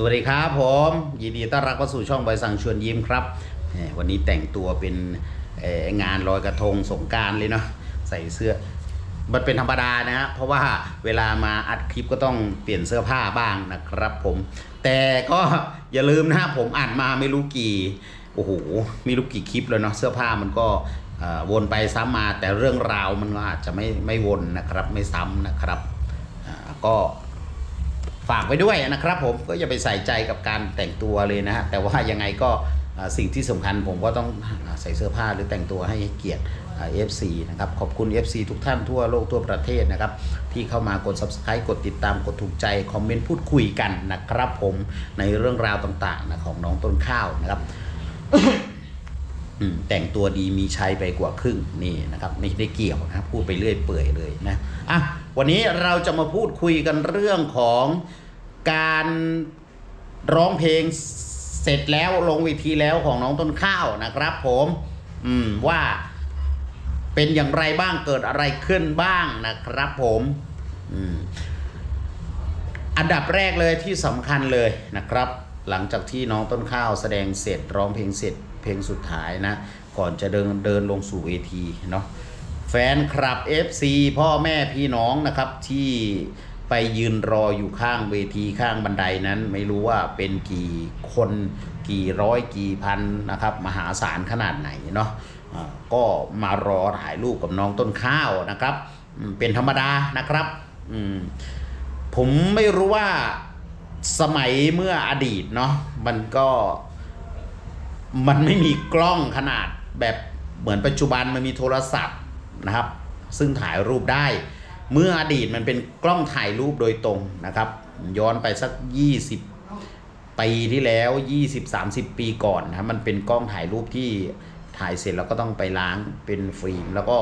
สวัสดีครับผมยินดีต้อนรับเข้าสู่ช่องใบสั่งชวนยิ้มครับ วันนี้แต่งตัวเป็นงานลอยกระทงสงการเลยเนาะใส่เสื้อ มันเป็นธรรมดานะฮะเพราะว่าเวลามาอัดคลิปก็ต้องเปลี่ยนเสื้อผ้าบ้างนะครับผม แต่ก็อย่าลืมนะฮะผมอัดมาไม่รู้กี่โอ้โหไม่รู้กี่คลิปแล้วเนาะเสื้อผ้ามันก็วนไปซ้ำมาแต่เรื่องราวมันก็อาจจะไม่ไม่วนนะครับไม่ซ้ำนะครับก็ ฝากไว้ด้วยนะครับผมก็อย่าไปใส่ใจกับการแต่งตัวเลยนะฮะแต่ว่ายังไงก็สิ่งที่สำคัญผมก็ต้องใส่เสื้อผ้าหรือแต่งตัวให้เกียรติเอฟซีนะครับขอบคุณ FC ทุกท่านทั่วโลกทั่วประเทศนะครับที่เข้ามากด subscribe กดติดตามกดถูกใจ คอมเมนต์พูดคุยกันนะครับผมในเรื่องราวต่างๆนะของน้องต้นข้าวนะครับ แต่งตัวดีมีชัยไปกว่าครึ่งนี่นะครับไม่ได้เกี่ยวนะพูดไปเรื่อยเปื่อยเลยนะอะวันนี้เราจะมาพูดคุยกันเรื่องของการร้องเพลงเสร็จแล้วลงเวทีแล้วของน้องต้นข้าวนะครับ ผมอืมว่าเป็นอย่างไรบ้างเกิดอะไรขึ้นบ้างนะครับ ผมอืมอันดับแรกเลยที่สำคัญเลยนะครับ หลังจากที่น้องต้นข้าวแสดงเสร็จร้องเพลงเสร็จ เพลงสุดท้ายนะ ก่อนจะเดินเดินลงสู่เวทีเนาะแฟนคลับ FC พ่อแม่พี่น้องนะครับที่ไปยืนรออยู่ข้างเวทีข้างบันไดนั้น ไม่รู้ว่าเป็นกี่คนกี่ร้อยกี่พันนะครับ มหาศาลขนาดไหนเนาะก็มารอถ่ายรูปกับน้องต้นข้าวนะครับ เป็นธรรมดานะครับผมไม่รู้ว่าสมัยเมื่ออดีตเนาะมันก็ มันไม่มีกล้องขนาดแบบเหมือนปัจจุบันมันมีโทรศัพท์นะครับ ซึ่งถ่ายรูปได้ เมื่ออดีตมันเป็นกล้องถ่ายรูปโดยตรงนะครับ ย้อนไปสัก 20 ปีที่แล้ว 20-30 ปีก่อนนะมันเป็นกล้องถ่ายรูปที่ถ่ายเสร็จแล้วก็ต้องไปล้างเป็นฟิล์ม แล้วก็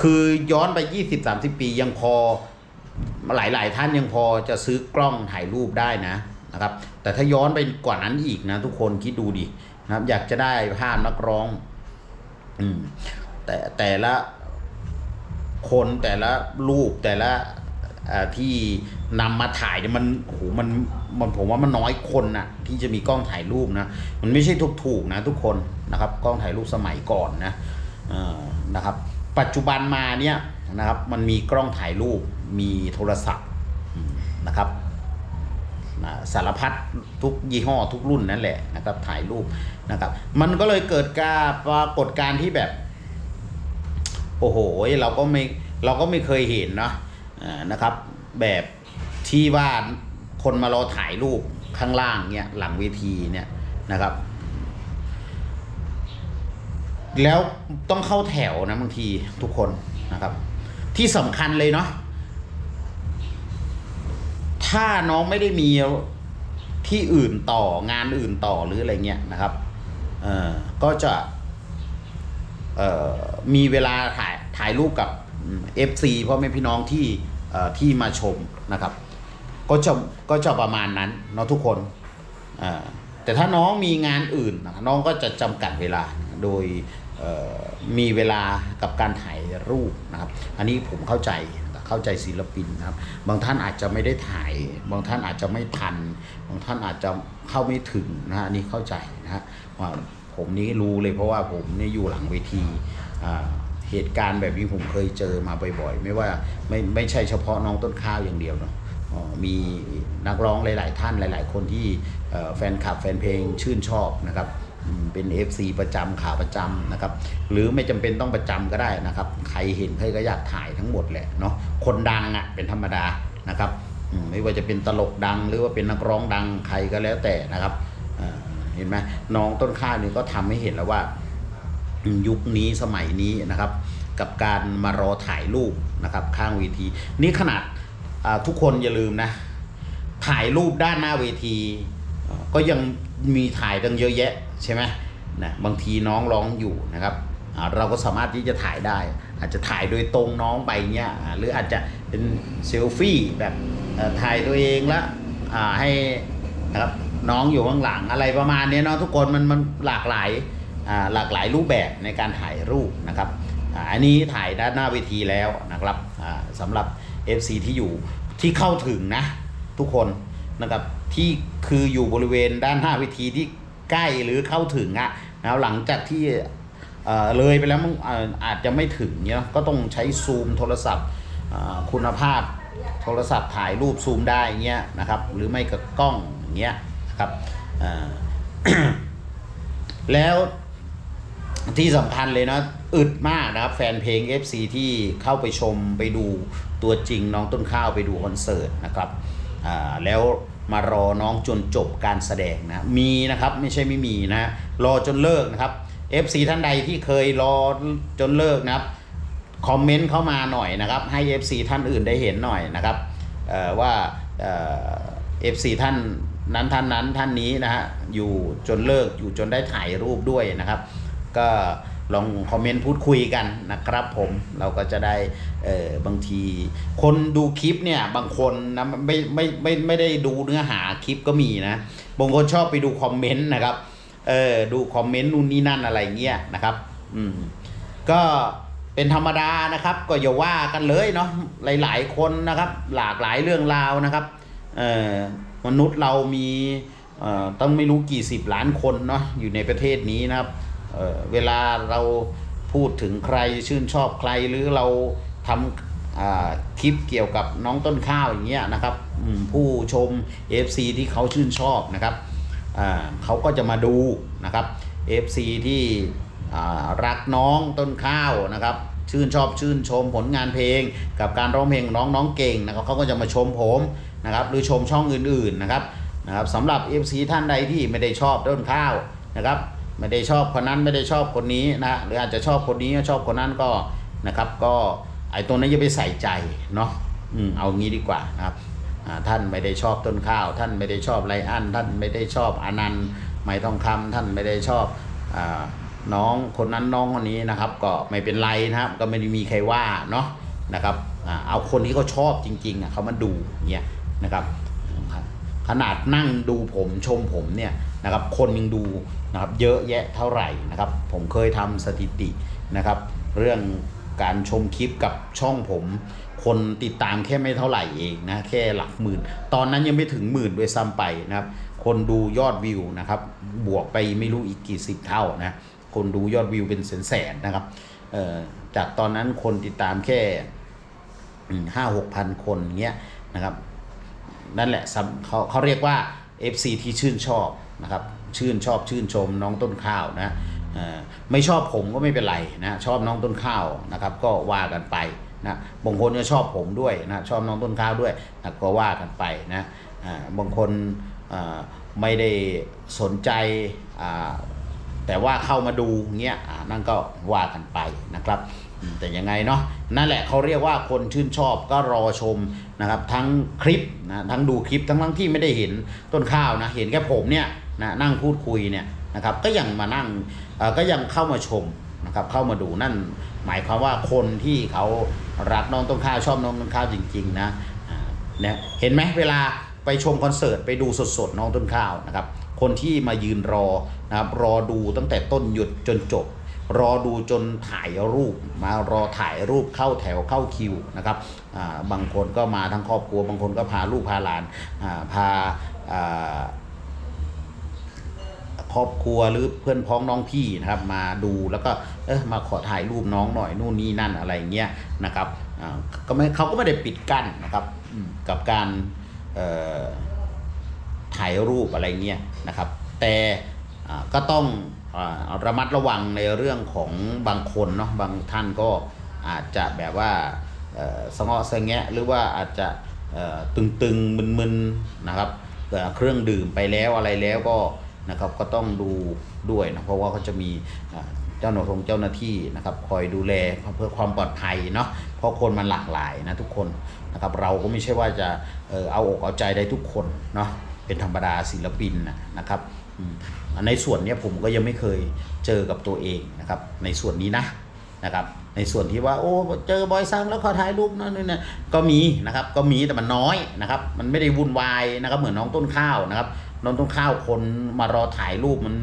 คือย้อนไป 20-30 ปียังพอหลาย ๆ ท่านยังพอจะซื้อกล้องถ่ายรูปได้นะ นะครับ แต่ถ้าย้อนไปกว่านั้นอีกนะทุกคนคิดดูดินะครับ อยากจะได้ภาพนักร้อง อืม แต่แต่ละคนแต่ละรูปแต่ละที่นำมาถ่ายเนี่ยมันโอ้โหมันมันผมว่ามันน้อยคนนะที่จะมีกล้องถ่ายรูปนะมันไม่ใช่ถูกๆนะทุกคนนะครับ กล้องถ่ายรูปสมัยก่อนนะนะครับ ปัจจุบันมาเนี่ยนะครับ มันมีกล้องถ่ายรูปมีโทรศัพท์นะครับ สารพัดทุกยี่ห้อทุกรุ่นนั่นแหละนะครับถ่ายรูปนะครับ มันก็เลยเกิดการปรากฏการที่แบบ โอ้โหเราก็ไม่เราก็ไม่เคยเห็นเนาะนะครับ แบบที่ว่าคนมารอถ่ายรูปข้างล่างเนี่ยหลังเวทีเนี่ยนะครับ แล้วต้องเข้าแถวนะบางทีทุกคนนะครับ ที่สำคัญเลยเนาะ ถ้าน้องไม่ได้มีที่อื่นต่องานอื่นต่อหรืออะไรเงี้ยนะครับเอ่อก็จะเอ่อมีเวลาถ่ายถ่ายรูปกับเอฟซีพ่อแม่พี่น้องที่เอ่อที่มาชมนะครับ ก็จะก็จะประมาณนั้นเนาะทุกคนเอ่อแต่ถ้าน้องมีงานอื่นนะน้องก็จะจำกัดเวลาโดยเอ่อมีเวลากับการถ่ายรูปนะครับ อันนี้ผมเข้าใจ เข้าใจศิลปินนะครับ บางท่านอาจจะไม่ได้ถ่าย บางท่านอาจจะไม่ทัน บางท่านอาจจะเข้าไม่ถึงนะฮะนนี้เข้าใจนะฮะว่าผมนี่รู้เลยเพราะว่าผมนี่อยู่หลังเวทีอ่าเหตุการณ์แบบนี้ผมเคยเจอมาบ่อยๆ ไม่ว่าไม่ไม่ใช่เฉพาะน้องต้นข้าวอย่างเดียวเนาะมีนักร้องหลาย ๆ ท่านหลาย ๆ คนที่แฟนคลับแฟนเพลงชื่นชอบนะครับ เป็น FC ประจำขาประจำนะครับ หรือไม่จำเป็นต้องประจำก็ได้นะครับ ใครเห็นใครก็อยากถ่ายทั้งหมดแหละเนาะคนดังอะ่ะเป็นธรรมดานะครับไม่ว่าจะเป็นตลกดังหรือว่าเป็นนักร้องดังใครก็แล้วแต่นะครับเห็นไหมน้องต้นข้าวนี่ก็ทำให้เห็นแล้วว่า ยุคนี้สมัยนี้นะครับ กับการมารอถ่ายรูปนะครับ ข้างเวที นี่ขนาดทุกคนอย่าลืมนะ ถ่ายรูปด้านหน้าเวที ก็ยังมีถ่ายตั้งเยอะแยะ ใช่ไหมนะบางทีน้องร้องอยู่นะครับเราก็สามารถที่จะถ่ายได้ อาจจะถ่ายโดยตรงน้องไปเงี้ยหรืออาจจะเป็นเซลฟี่แบบถ่ายตัวเองแล้วให้นะครับน้องอยู่ข้างหลังอะไรประมาณนี้เนาะทุกคนมันมันหลากหลายหลากหลายรูปแบบในการถ่ายรูปนะครับอันนี้ถ่ายด้านหน้าเวทีแล้วนะครับสำหรับ FC ที่อยู่ที่เข้าถึงนะทุกคนนะครับที่คืออยู่บริเวณด้านหน้าเวิธีที่ ใกล้หรือเข้าถึงอะนะหลังจากที่เออเลยไปแล้วมันอาอาจจะไม่ถึงเนี่ยก็ต้องใช้ซูมโทรศัพท์คุณภาพโทรศัพท์ถ่ายรูปซูมได้เงี้ยนะครับ หรือไม่กับกล้องเงี้ยนะครับอ่าแล้วที่สำคัญเลยนะอึดมากนะครับ แฟนเพลง FC ที่เข้าไปชมไปดูตัวจริงน้องต้นข้าวไปดูคอนเสิร์ตนะครับอ่าแล้ว มารอน้องจนจบการแสดงนะมีนะครับไม่ใช่ไม่มีนะรอจนเลิกนะครับ FC ท่านใดที่เคยรอจนเลิกนะครับคอมเมนต์เข้ามาหน่อยนะครับ ให้ FC ท่านอื่นได้เห็นหน่อยนะครับว่าเอ่อฟซีท่านนั้นท่านนั้นท่านนี้นะฮะอยู่จนเลิกอยู่จนได้ถ่ายรูปด้วยนะครับ ก็ ลองคอมเมนต์พูดคุยกันนะครับผมเราก็จะได้เออบางที คนดูคลิปเนี่ยบางคนนะไม่ไม่ไม่ไม่ได้ดูเนื้อหาคลิปก็มีนะบางคนชอบไปดูคอมเมนต์นะครับเออดูคอมเมนต์นู่นนี่นั่นอะไรเงี้ยนะครับอืมก็เป็นธรรมดานะครับ ก็อย่าว่ากันเลยเนาะหลาย ๆ คนนะครับ หลากหลายเรื่องราวนะครับเออมนุษย์เรามีเอ่อต้องไม่รู้กี่สิบล้านคนเนาะอยู่ในประเทศนี้นะครับ เเวลาเราพูดถึงใครชื่นชอบใครหรือเราทำคลิปเกี่ยวกับน้องต้นข้าวอย่างเงี้ยนะครับผู้ชม FC ที่เขาชื่นชอบนะครับเขาก็จะมาดูนะครับ FC ที่อ่รักน้องต้นข้าวนะครับชื่นชอบชื่นชมผลงานเพลง กับการร้องเพลงน้องน้องเก่งนะครับเขาก็จะมาชมผมนะครับหรือชมช่องอื่นๆนะครับนะครับสำหรับ FC ท่านใดที่ไม่ได้ชอบต้นข้าวนะครับ ไม่ได้ชอบคนนั้นไม่ได้ชอบคนนี้นะหรืออาจจะชอบคนนี้ชอบคนนั้นก็นะครับ ก็ไอ้ตัวนั้นอย่าไปใส่ใจเนาะอืมเอางี้ดีกว่านะครับท่านไม่ได้ชอบต้นข้าว ท่านไม่ได้ชอบไรอันท่านไม่ได้ชอบอนันต์ไม่ต้องคำท่านไม่ได้ชอบอน้องคนนั้นน้องคนนี้นะครับ ก็ไม่เป็นไรนะครับ ก็ไม่ได้มีใครว่าเนาะนะครับอเอาคนที่เขาชอบจริงๆเขามาดูเนี่ยนะครับ ขนาดนั่งดูผมชมผมเนี่ยนะครับคนยังดูนะครับเยอะแยะเท่าไหร่นะครับ ผมเคยทำสถิตินะครับ เรื่องการชมคลิปกับช่องผม คนติดตามแค่ไม่เท่าไหร่เองนะแค่หลักหมื่น ตอนนั้นยังไม่ถึงหมื่นด้วยซ้ำไปนะครับ คนดูยอดวิวนะครับ บวกไปไม่รู้อีกกี่สิบเท่านะคนดูยอดวิวเป็นแสนๆนะครับเอ่อจากตอนนั้นคนติดตามแค่ห้าหกพันคนเงี้ยนะครับ นั่นแหละเขาเขาเรียกว่า FC ที่ชื่นชอบนะครับชื่นชอบชื่นชมน้องต้นข้าวนะไม่ชอบผมก็ไม่เป็นไรนะชอบน้องต้นข้าวนะครับ ก็ว่ากันไปนะบางคนก็ชอบผมด้วยนะชอบน้องต้นข้าวด้วยนะก็ว่ากันไปนะบางคนไม่ได้สนใจแต่ว่าเข้ามาดูเงี้ยนั่นก็ว่ากันไปนะครับ แต่ยังไงเนาะนั่นแหละเขาเรียกว่าคนชื่นชอบก็รอชมนะครับ ทั้งคลิปนะทั้งดูคลิปทั้งทั้งที่ไม่ได้เห็นต้นข้าวนะเห็นแค่ผมเนี่ยนะนั่งพูดคุยเนี่ยนะครับก็ยังมานั่งเออก็ยังเข้ามาชมนะครับเข้ามาดูนั่นหมายความว่าคนที่เขารักน้องต้นข้าวชอบน้องต้นข้าวจริง ๆ นะเนี่ยเห็นไหมเวลาไปชมคอนเสิร์ตไปดูสดๆน้องต้นข้าวนะครับคนที่มายืนรอนะครับรอดูตั้งแต่ต้นหยุดจนจบ รอดูจนถ่ายรูป มารอถ่ายรูปเข้าแถวเข้าคิวนะครับบางคนก็มาทั้งครอบครัว บางคนก็พาลูกพาหลานาพาครอบครัวหรือเพื่อนพ้องน้องพี่นะครับมาดูแล้วก็เออมาขอถ่ายรูปน้องหน่อยนู่นนี่นั่นอะไรเงี้ยนะครับอ่าก็ไม่เขาก็ไม่ได้ปิดกั้นนะครับกับการถ่ายรูปอะไรเงี้ยนะครับ แต่ก็ต้อง ระมัดระวังในเรื่องของบางคนเนาะบางท่านก็อาจจะแบบว่าเอ่อสะเงาะสะแงะหรือว่าอาจจะตึงๆมึนๆนะครับเอ่อเครื่องดื่มไปแล้วอะไรแล้วก็นะครับก็ต้องดูด้วยนะเพราะว่าเขาจะมีเจ้าหน้าที่เจ้าหน้าที่นะครับคอยดูแลเพื่อความปลอดภัยเนาะเพราะคนมันหลากหลายนะทุกคนนะครับเราก็ไม่ใช่ว่าจะเออเอาอกเอาใจได้ทุกคนเนาะเป็นธรรมดาศิลปินนะครับ ในส่วนนี้ผมก็ยังไม่เคยเจอกับตัวเองนะครับ ในส่วนนี้นะนะครับ ในส่วนที่ว่าโอ้เจอบอยซังแล้วขอถ่ายรูปนั่นนี่นะก็มีนะครับก็มีแต่มันน้อยนะครับ มันไม่ได้วุ่นวายนะครับ เหมือนน้องต้นข้าวนะครับ น้องต้นข้าวคนมารอถ่ายรูปมัน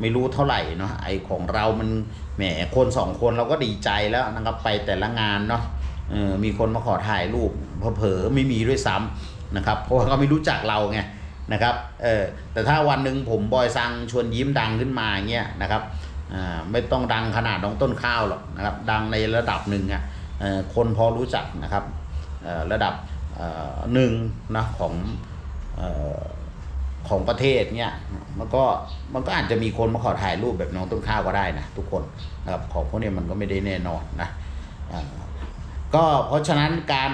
ไม่รู้เท่าไหร่เนาะไอของเรามันแหมคนสองคนเราก็ดีใจแล้วนะครับไปแต่ละงานเนาะเออมีคนมาขอถ่ายรูปเผลอไม่มีด้วยซ้ำนะครับ เพราะเขาไม่รู้จักเราไง นะครับเออแต่ถ้าวันหนึ่งผมบอยซังชวนยิ้มดังขึ้นมาเงี้ยนะครับอ่าไม่ต้องดังขนาดน้องต้นข้าวหรอกนะครับดังในระดับหนึ่งอะเออคนพอรู้จักนะครับเอ่อระดับเอ่อหนึ่งนะของเอ่อของประเทศเนี่ยมันก็มันก็อาจจะมีคนมาขอถ่ายรูปแบบน้องต้นข้าวก็ได้นะทุกคนนะครับของพวกนี้มันก็ไม่ได้แน่นอนนะอ่าก็เพราะฉะนั้นการ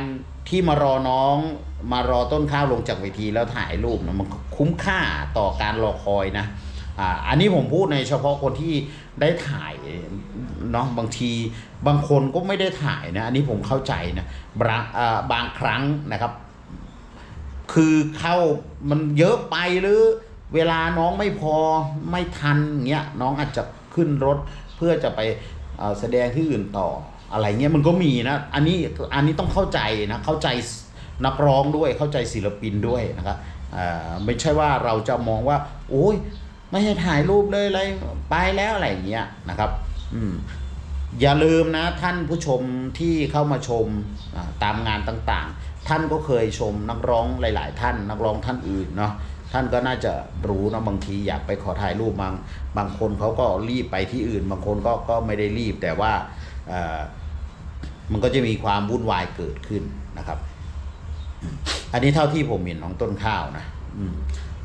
ที่มารอน้องมารอต้นข้าวลงจากเวทีแล้วถ่ายรูปนะมันคุ้มค่าต่อการรอคอยนะอ่าอันนี้ผมพูดในเฉพาะคนที่ได้ถ่ายเนาะบางทีบางคนก็ไม่ได้ถ่ายนะอันนี้ผมเข้าใจนะบางอ่าบางครั้งนะครับ คือเข้ามันเยอะไปหรือเวลาน้องไม่พอไม่ทันเงี้ยน้องอาจจะขึ้นรถเพื่อจะไปแสดงที่อื่นต่อ อะไรเงี้ยมันก็มีนะอันนี้อันนี้ต้องเข้าใจนะเข้าใจนักร้องด้วยเข้าใจศิลปินด้วยนะครับอ่าไม่ใช่ว่าเราจะมองว่า โอ้ยไม่ให้ถ่ายรูปเลยอะไรไปแล้วอะไรเงี้ยนะครับอืมอย่าลืมนะท่านผู้ชมที่เข้ามาชมตามงานต่างๆ ท่านก็เคยชมนักร้องหลาย ๆ ท่าน นักร้องท่านอื่นเนาะท่านก็น่าจะรู้นะบางทีอยากไปขอถ่ายรูปบางบางคนเขาก็รีบไปที่อื่น บางคนก็ก็ไม่ได้รีบแต่ว่าอ่อ มันก็จะมีความวุ่นวายเกิดขึ้นนะครับ อันนี้เท่าที่ผมเห็นน้องต้นข้าวนะ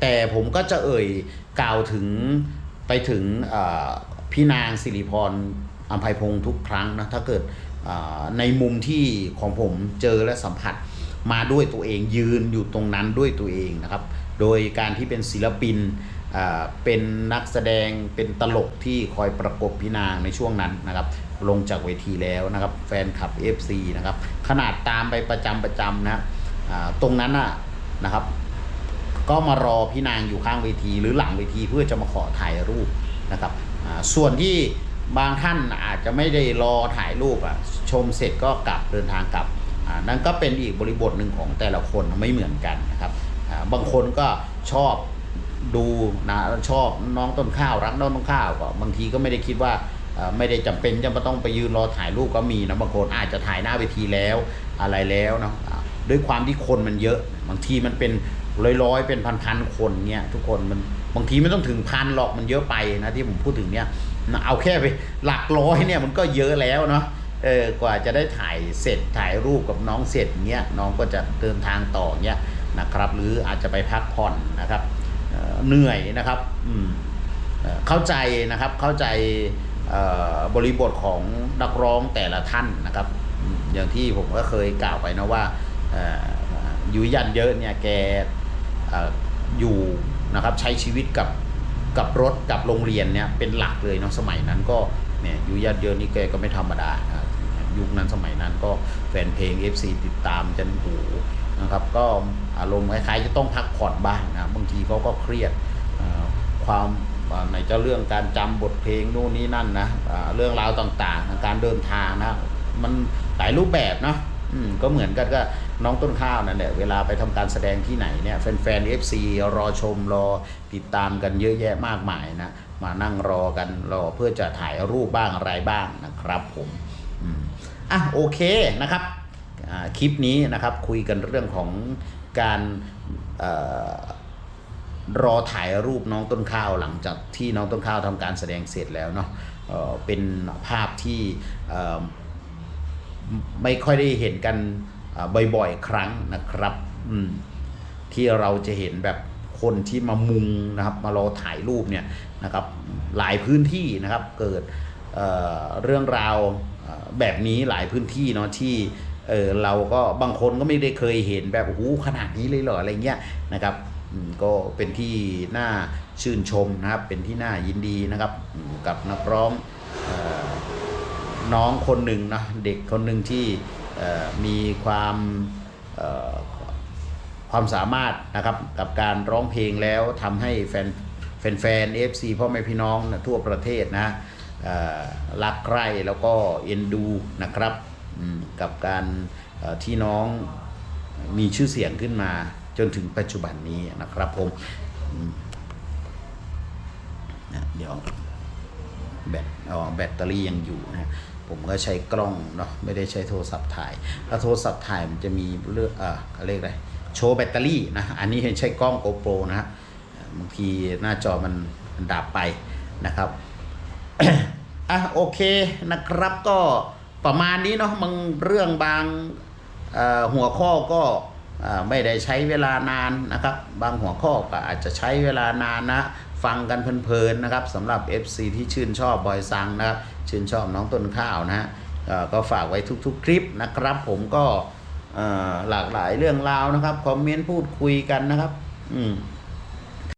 แต่ผมก็จะเอ่ยกล่าวถึงไปถึงพี่นางสิริพรอัมภัยพงศ์ทุกครั้งนะถ้าเกิดในมุมที่ของผมเจอและสัมผัสมาด้วยตัวเองยืนอยู่ตรงนั้นด้วยตัวเองนะครับ โดยการที่เป็นศิลปินเป็นนักแสดงเป็นตลกที่คอยประกบพี่นางในช่วงนั้นนะครับ ลงจากเวทีแล้วนะครับ แฟนคลับ FC นะครับ ขนาดตามไปประจำประจำนะตรงนั้นน่ะนะครับ ก็มารอพี่นางอยู่ข้างเวทีหรือหลังเวทีเพื่อจะมาขอถ่ายรูปนะครับส่วนที่บางท่านอาจจะไม่ได้รอถ่ายรูปอะชมเสร็จก็กลับเดินทางกลับนั่นก็เป็นอีกบริบทหนึ่งของแต่ละคนไม่เหมือนกันนะครับบางคนก็ชอบดูนะชอบน้องต้นข้าวรักน้องต้นข้าวก็บางทีก็ไม่ได้คิดว่า ไม่ได้จำเป็นจะมาต้องไปยืนรอถ่ายรูปก็มีนะบางคนอาจจะถ่ายหน้าเวทีแล้วอะไรแล้วเนาะด้วยความที่คนมันเยอะ บางทีมันเป็นร้อยๆเป็นพันๆคนเนี่ยทุกคนมันบางทีไม่ต้องถึงพันหรอกมันเยอะไปนะที่ผมพูดถึงเนี่ยเอาแค่ไปหลักร้อยเนี่ยมันก็เยอะแล้วเนาะเออกว่าจะได้ถ่ายเสร็จถ่ายรูปกับน้องเสร็จเงี้ยน้องก็จะเดินทางต่อเงี้ยนะครับ หรืออาจจะไปพักผ่อนนะครับเเหนื่อยนะครับอืมเข้าใจนะครับเข้าใจ บริบทของนักร้องแต่ละท่านนะครับ อย่างที่ผมก็เคยกล่าวไปนะว่าอยุยยันเยอะเนี่ยแกออยู่นะครับใช้ชีวิตกับกับรถกับโรงเรียนเนี่ยเป็นหลักเลยเนาะสมัยนั้นก็เนี่ยอยู่ยัดเยอะนี่แกก็ไม่ธรรมดานะยุคนั้นสมัยนั้นก็แฟนเพลง FC ติดตามจนหูนะครับก็อารมณ์คล้ายๆจะต้องพักผ่อนบ้างนะบางทีเขาก็เครียดความ ในจะเรื่องการจำบทเพลงนู่นนี่นั่นนะเรื่องราวต่างๆ การเดินทางนะมันหลายรูปแบบเนาะก็เหมือนกันก็น้องต้นข้าวนั่นแหละเวลาไปทำการแสดงที่ไหนเนี่ยแฟนๆ FC รอชมรอติดตามกันเยอะแยะมากมายนะมานั่งรอกันรอเพื่อจะถ่ายรูปบ้างอะไรบ้างนะครับผมอะโอเคนะครับคลิปนี้นะครับคุยกันเรื่องของการ รอถ่ายรูปน้องต้นข้าวหลังจากที่น้องต้นข้าวทำการแสดงเสร็จแล้วเนาะเเป็นภาพที่ไม่ค่อยได้เห็นกันบ่อยๆ ครั้งนะครับที่เราจะเห็นแบบคนที่มามุงนะครับมารอถ่ายรูปเนี่ยนะครับหลายพื้นที่นะครับเกิดเเรื่องราวแบบนี้หลายพื้นที่เนาะที่เเราก็บางคนก็ไม่ได้เคยเห็นแบบโอ้โหขนาดนี้เลยเหรออะไรเงี้ยนะครับ ก็เป็นที่น่าชื่นชมนะครับ เป็นที่น่ายินดีนะครับกับนักร้องน้องคนหนึ่งนะเด็กคนหนึ่งที่มีความความสามารถนะครับกับการร้องเพลงแล้วทำให้แฟนแฟนเอฟซีพ่อแม่พี่น้องนะทั่วประเทศนะรักใคร่แล้วก็เอ็นดูนะครับกับการที่น้องมีชื่อเสียงขึ้นมา จนถึงปัจจุบันนี้นะครับผมนะเดี๋ยวแบตอ๋อแบตเตอรี่ยังอยู่นะผมก็ใช้กล้องเนาะไม่ได้ใช้โทรศัพท์ถ่ายถ้าโทรศัพท์ถ่ายมันจะมีเลือกอ่าเขาเรียกอะไรโชว์แบตเตอรี่นะอันนี้ใช้กล้อง GoPro นะฮะบางทีหน้าจอมันมันดับไปนะครับอะโอเคนะครับก็ประมาณนี้เนาะบางเรื่องบางหัวข้อก็ ไม่ได้ใช้เวลานานนะครับ บางหัวข้อก็อาจจะใช้เวลานานนะ ฟังกันเพลินๆนะครับสำหรับ FC ที่ชื่นชอบบอยซังนะครับ ชื่นชอบน้องต้นข้าวนะฮะก็ฝากไว้ทุกๆ คลิปนะครับ ผมก็หลากหลายเรื่องราวนะครับ คอมเมนต์พูดคุยกันนะครับ อืม